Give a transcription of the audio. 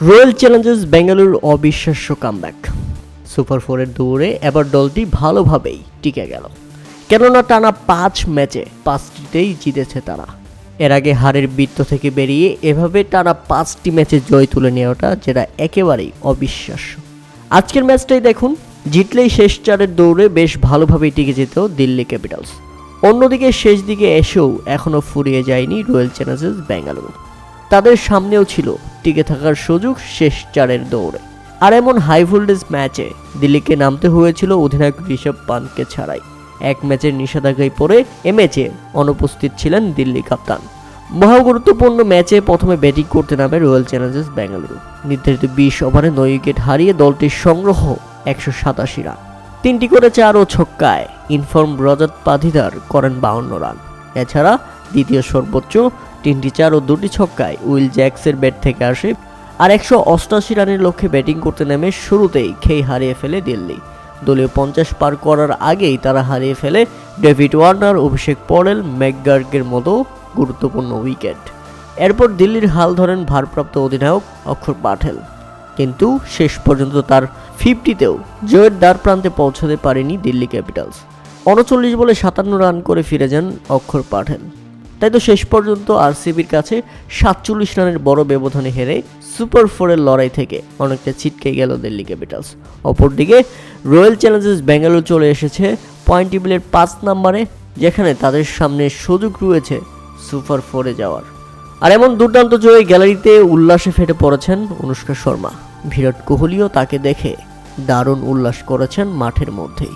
Royal Challengers বেঙ্গালুরুর অবিশ্বাস্য comeback super ফোরের দৌড়ে এবার দলটি ভালোভাবেই টিকে গেল। কেননা টানা পাঁচ ম্যাচে পাঁচটিতেই জিতেছে তারা। এর আগে হারের বৃত্ত থেকে বেরিয়ে এভাবে টানা পাঁচটি ম্যাচে জয় তুলে নেওয়াটা যেটা একেবারেই অবিশ্বাস্য। আজকের ম্যাচটাই দেখুন, জিতলেই শেষ চারের দৌড়ে বেশ ভালোভাবেই টিকে যেত দিল্লি ক্যাপিটালস। অন্যদিকে শেষ দিকে এসেও এখনও ফুরিয়ে যায়নি রয়্যাল চ্যালেঞ্জার্স বেঙ্গালুরু তাদের সামনেও ছিল টিকে থাকার সুযোগ শেষ চারের দৌড়ে। আর এমন হাই ভোল্টেজ ম্যাচে দিল্লিকে নামতে হয়েছিল অধিনায়ক ঋষভ পান্তকে ছাড়াই। এক ম্যাচের নিষেধাজ্ঞায় পড়ে এ ম্যাচে অনুপস্থিত ছিলেন দিল্লি কাপ্তান। মহা গুরুত্বপূর্ণ ম্যাচে প্রথমে ব্যাটিং করতে নামে রয়্যাল চ্যালেঞ্জার্স বেঙ্গালুরু নির্ধারিত বিশ ওভারে নয় উইকেট হারিয়ে দলটির সংগ্রহ একশো সাতাশি রান। তিনটি করে চার ও ছক্কায় ইনফর্ম রজত পাধিদার করেন বাউন্ন রান। এছাড়া দ্বিতীয় সর্বোচ্চ তিনটি চার ও দুটি ছক্কায় উইল জ্যাক্সের ব্যাট থেকে আসে আর একশো অষ্টাশি রানের লক্ষ্যে ব্যাটিং করতে নেমে শুরুতেই খেই হারিয়ে ফেলে দিল্লি। দলীয় পঞ্চাশ পার করার আগেই তারা হারিয়ে ফেলে ডেভিড ওয়ার্নার, অভিষেক পরেল, ম্যাকগার্গের মতো গুরুত্বপূর্ণ উইকেট। এরপর দিল্লির হাল ধরেন ভারপ্রাপ্ত অধিনায়ক অক্ষর পাঠেল। কিন্তু শেষ পর্যন্ত তার ফিফটিতেও জয়ের দ্বার প্রান্তে পৌঁছাতে পারেনি দিল্লি ক্যাপিটালস। উনচল্লিশ বলে সাতান্ন রান করে ফিরে যান অক্ষর পাঠেল। তাই তো শেষ পর্যন্ত আরসিবির কাছে সাতচল্লিশ রানের বড় ব্যবধানে হেরে সুপার ফোরের লড়াই থেকে অনেকটা ছিটকে গেল দিল্লি ক্যাপিটালস। অপরদিকে রয়্যাল চ্যালেঞ্জার্স বেঙ্গালুরু চলে এসেছে পয়েন্ট টেবিলের পাঁচ নম্বরে, যেখানে তাদের সামনে সুযোগ রয়েছে সুপার ফোরে যাওয়ার। আর এমন দুর্দান্ত জয়ে গ্যালারিতে উল্লাসে ফেটে পড়েছেন অনুষ্কা শর্মা। বিরাট কোহলিও তাকে দেখে দারুণ উল্লাস করেছেন মাঠের মধ্যেই।